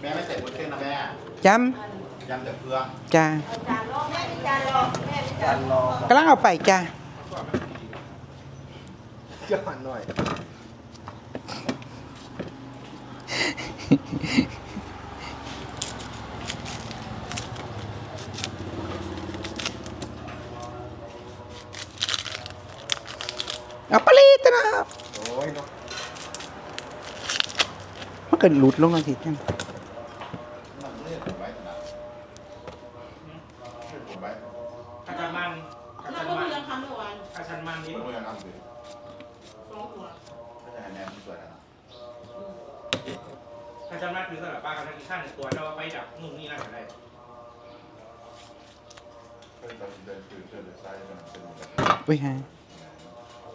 แม่ไม่ใส่บุญเส้นนะแม่จยำแต่เครื่องำจ้าจานรอแม่มีจานรอแม่มีจานรอกำลังเอาไปจ้าย้อนหน่อยเอาปลีตนะครับโอ้ยเนาะมันเกิดหลุดลงมาสิจัง มื่อวานอาจารย์มันนี่เพื่อนทำสิสองหัวก็จะให้แม่ที่สวยนะอาจารย์มันคือสำหรับป้ากับทางอีกข้างหนึ่งตัวเราไปดับนู่นนี่นั่นอะไรเพื่อนเราเดินคือเพื่อนเดินซ้ายเดินเป็นแบบอุ้ยฮะ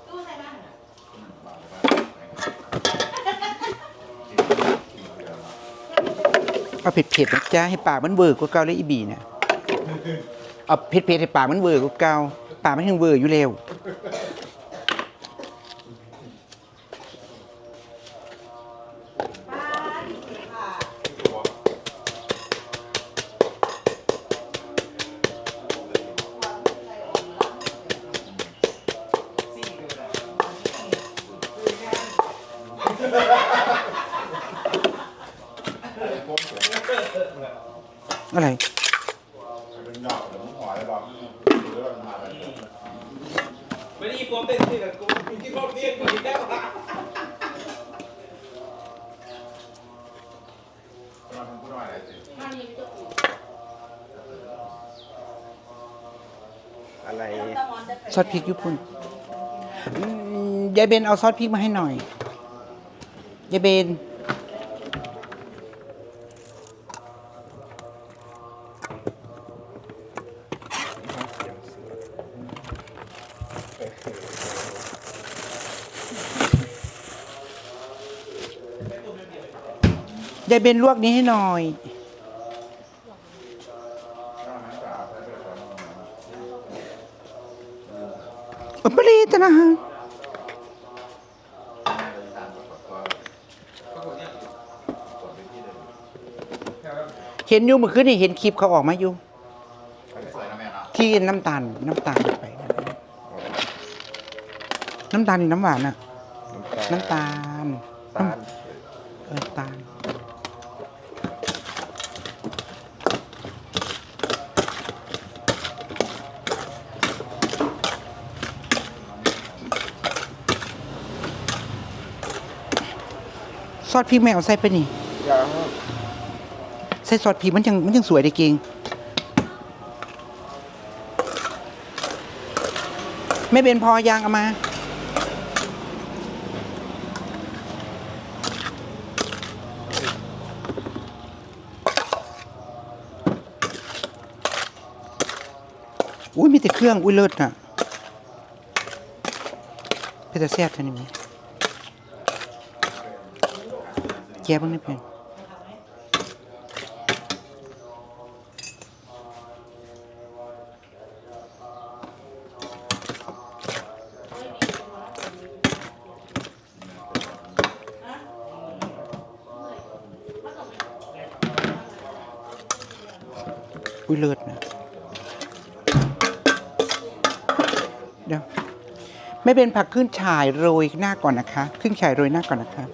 ตู้ใส่บ้านอะบางบ้านกินกินเรือมาเอาเผ็ดๆนะจ้าให้ปากมันเวอร์กว่าเก่าเลยอีบีเนี่ยเอาเผ็ดๆให้ปากมันเวอร์กว่าเก่าปากมันยังเวอร์อยู่แล้ว แบบนี้ไม่ได้ยินผมเต้นที่กับกูที่พ่อเรียกกูอีกแล้วอะมาทำกูหน่อยอะไรสิบ้านนี้มีเจ้าปู่อะไรตามอนจะซอสพริกญี่ปุ่นอืมยายเบนเอาซอสพริกมาให้หน่อยยายเบน ยายเบนลวกนี้ให้หน่อย อุปรีตนะฮะเห็นอยู่เมื่อคืนนี่เห็นคลิปเขาออกมาอยู่ ที่น้ำตาล น้ำตาลไป น้ำตาลนี่น้ำหวานอะน้ำตาลตาลเออตาลซอสพริกแมวใส่ไปนี่ยังใส่ซอสพริกมันยังมันยังสวยได้เก่งไม่เป็นพอยางเอามา อุ้ยมีแต่เครื่องอุ้ยเลิศน่ะเป็นแต่แซ่บเท่านี้ไหมแกบ้างนี่เพื่อนอุ้ยเลิศนะ เดี๋ยวไม่เป็นผักขึ้นฉ่ายโรยหน้าก่อนนะคะ ขึ้นฉ่ายโรยหน้าก่อนนะคะ